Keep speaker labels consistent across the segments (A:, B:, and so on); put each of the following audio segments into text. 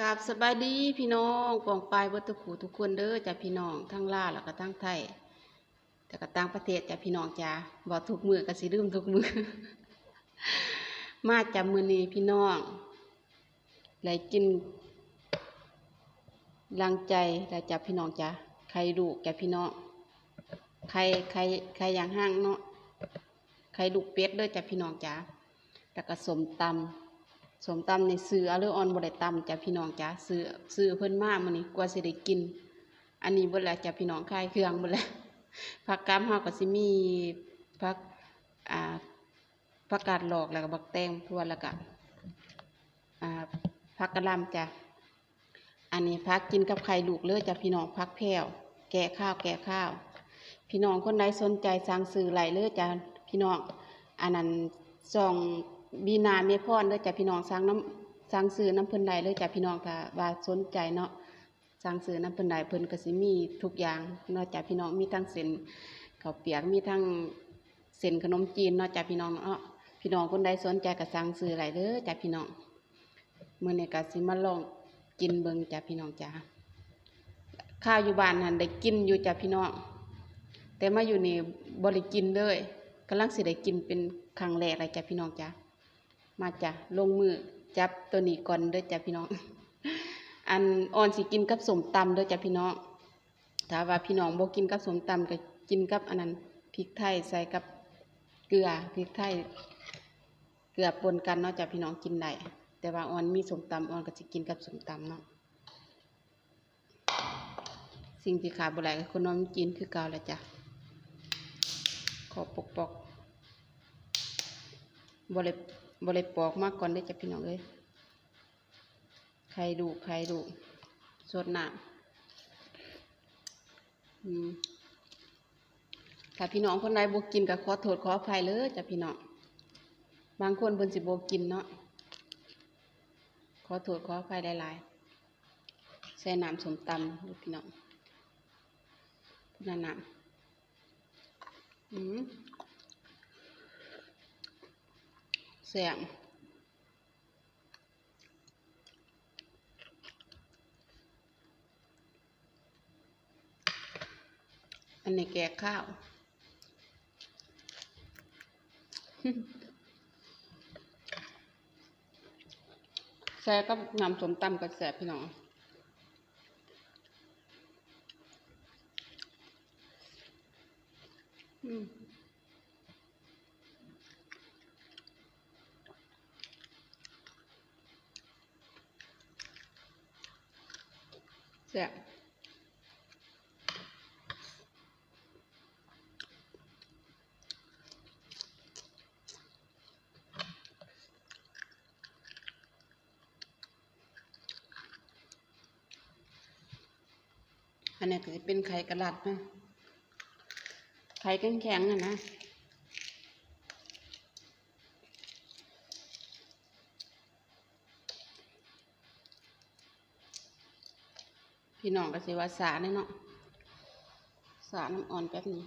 A: กราบสบายดีพี่น้องกองปลายวัตถุขูทุกคนเด้อจ้ะพี่น้องทั้งลาแล้วก็ทั้งไทย แต่ก็ต่างประเทศจ้ะพี่น้องจ้าบ่ทุกมือก็สิลืมทุกมือ มาจำมือนี้พี่น้องเลกินลังใจแล้วจ้ะพี่น้องจ้าใครดูกจ้ะพี่น้องใครใครใครอย่างห้างเนาะใครลูเป็ดเด้อจ้ะพี่น้องจ้าแล้วก็สมตำ สมตำในซื้อเอาเรือออนบ่ได้ตำจ้ะพี่น้องจ้ะซื้อซื้อเพิ่นมากมื้อนี้กว่าสิได้กิน อันนี้บดแล้วจ้ะพี่น้องคายเครื่องบดแล้วผักกามเฮาก็สิมีผักอ่าผักกาดหลอกแล้วก็บักแตงทั่วแล้วก็อ่าผักกระลำจ้ะอันนี้ผักกินกับไข่ลูกเลยจ้ะพี่น้องผักแพ้วแกะข้าวแกะข้าว พี่น้องคนใดสนใจสั่งซื้อไหลเลยจ้ะพี่น้องอันนั้นส่อง บีนาเมพรเด้อจ้ะพี่น้องสั่งน้ำสั่งซื้อน้ำเพิ่นใดเลยจ้ะพี่น้องถ้าว่าสนใจเนาะสั่งซื้อน้ำเพิ่นใดเพิ่นก็สิมีทุกอย่างเนาะจ้ะพี่น้องมีทั้งเส้นข้าวเปียกมีทั้งเส้นขนมจีนเนาะจ้ะพี่น้องเนาะพี่น้องคนใดสนใจก็สั่งซื้อไหลเด้อจ้ะพี่น้องเมื้อในก็สิมาลองกินเบิงจ้ะพี่น้องจ้ะข้าวอยู่บ้านนั่นได้กินอยู่จ้ะพี่น้องแต่มาอยู่นี่บริกินเลยกำลังสิได้กินเป็นครั้งแรกเลยจ้ะพี่น้องจ้ะ มาจ้ะลงมือจับตัวนี้ก่อนเด้อจ้ะพี่น้อง อันอ่อนสิกินกับสมตำเด้อจ้ะพี่น้อง ถ้าว่าพี่น้องบ่กินกับสมตำก็กินกับอันนั้นพริกไทยใส่กับเกลือพริกไทยเกลือปนกันเนาะจ้ะพี่น้องกินได้แต่ว่าอ่อนมีสมตำอ่อนก็สิกินกับสมตำเนาะสิ่งที่ขาดบ่ได้ก็คือขนมจีนคือเก่าแหละจ้ะขอปกปกบริ บริปอกมากก่อนได้จะพี่น้องเอ้ยใครดูใครดูสดน้ำอืมถ้าพี่น้องคนใดบกินก็ขอโทษขออภัยเลยจะพี่น้องบางคนเพิ่นสิบกินเนาะขอโทษขออภัยหลายๆใส่น้ำสมตำเด้อพี่น้องพูดน้ำอืม แสียงอันนี้แกข้าว แซ่ก็นำสมตำกับแซ่พี่น้อง แซ่บอันนี้ก็จะเป็นไข่กระลัดนะไข่แข็งๆอะนะ พี่น้องก็สิว่าสาแน่เนาะสาน้ำอ่อนแป๊บนี้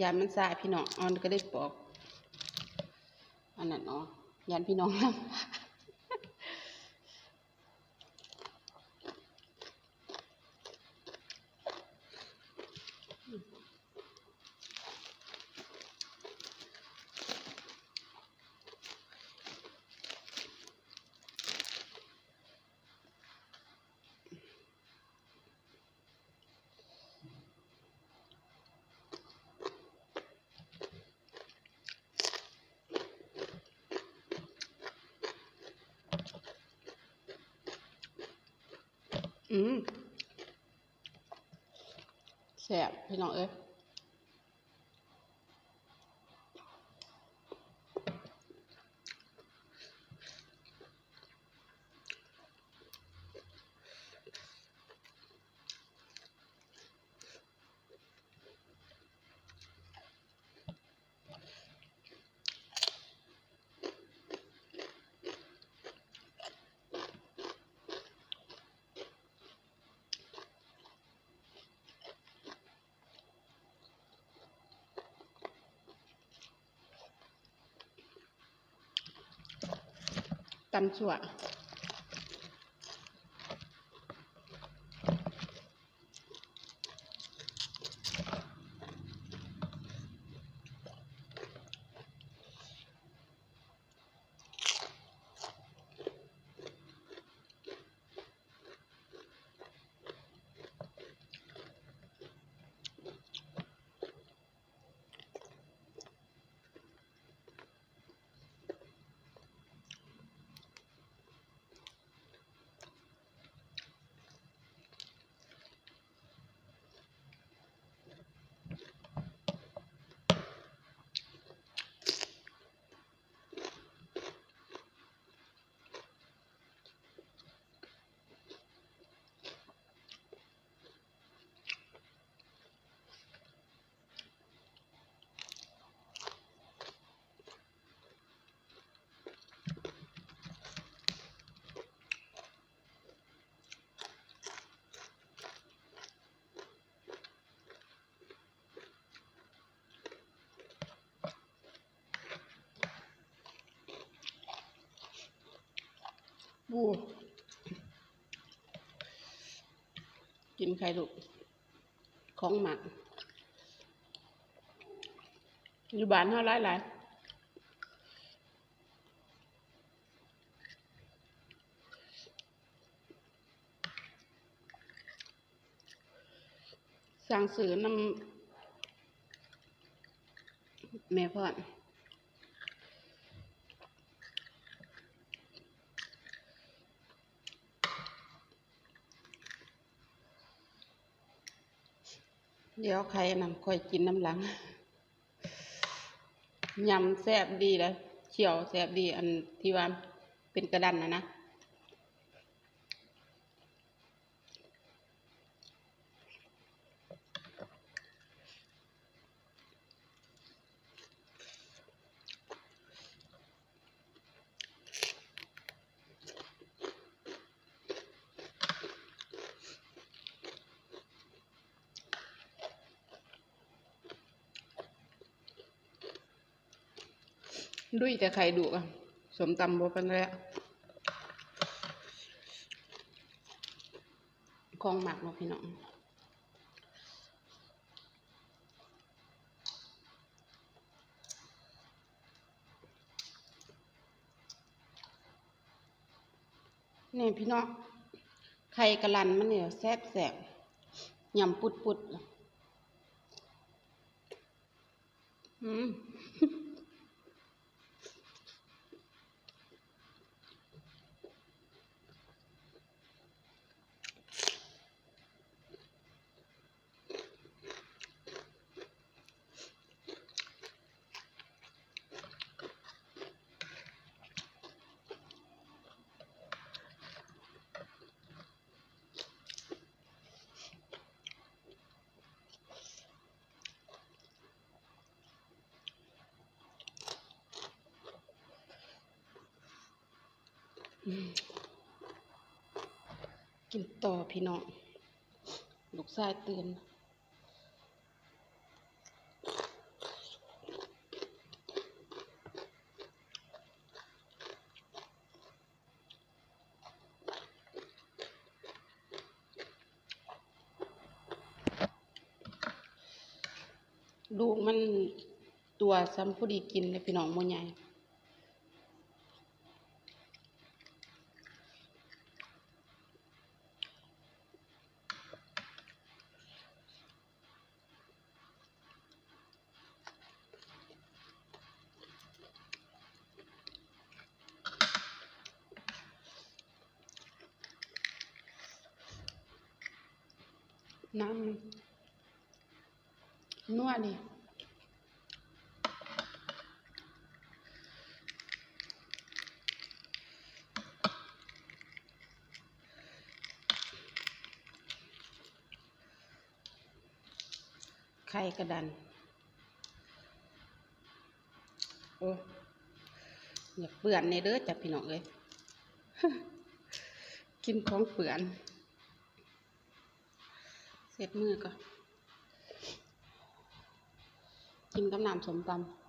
A: ยานมันสายพี่น้องอ่อนก็ได้ปอก อันนั้นเนาะยานพี่น้องนำ อืมแสบพี่น้องเอ้ย ตำสั่วูกินไข่ลูก ของหมักอยู่บ้านเท่าไรหลายสั่งซื้อนำแม่พ่อ เดี๋ยวใครนำค่อยกินน้ำหลังยำแซ่บดีเลยเขียวแซ่บดีอันที่ว่าเป็นกระดันนะนะ ดุยแต่ไข่ดุอะสมตำบ่เป็นแล้วของหมักเนาะพี่น้องนี่พี่น้องไข่กะลันมันเนี่ยแซ่บแสบยำปุดปุดอืม กินต่อพี่น้อง ลูกชายเตื่นลูกมันตัวซ้ำผู้ดีกินเลยพี่น้องโมใหญ่ น้ำมันนวดิไข่กระดัน โอ้อย่าเปื่อนในเด้อจับพี่น้องเลย กินของเปื่อน เสร็จมือก็กินกับน้ำสมตำ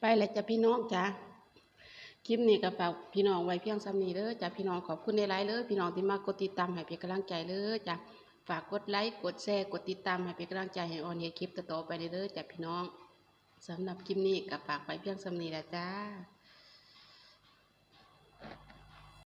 A: ไปแล้วจ้ะพี่น้องจ้ะคลิปนี้ก็ฝากพี่น้องไว้เพียงซ้ำนี้เด้อจ้ะพี่น้องขอบคุณในไลน์เลยพี่น้องที่มากดติดตามให้เป็นกำลังใจเลยจ้ะฝากกดไลค์กดแชร์กดติดตามให้เป็นกำลังใจให้ออนเฮคลิปต่อๆไปเด้อจ้ะพี่น้องสำหรับคลิปนี้ก็ฝากไว้เพียงซ้ำนี้ละจ้า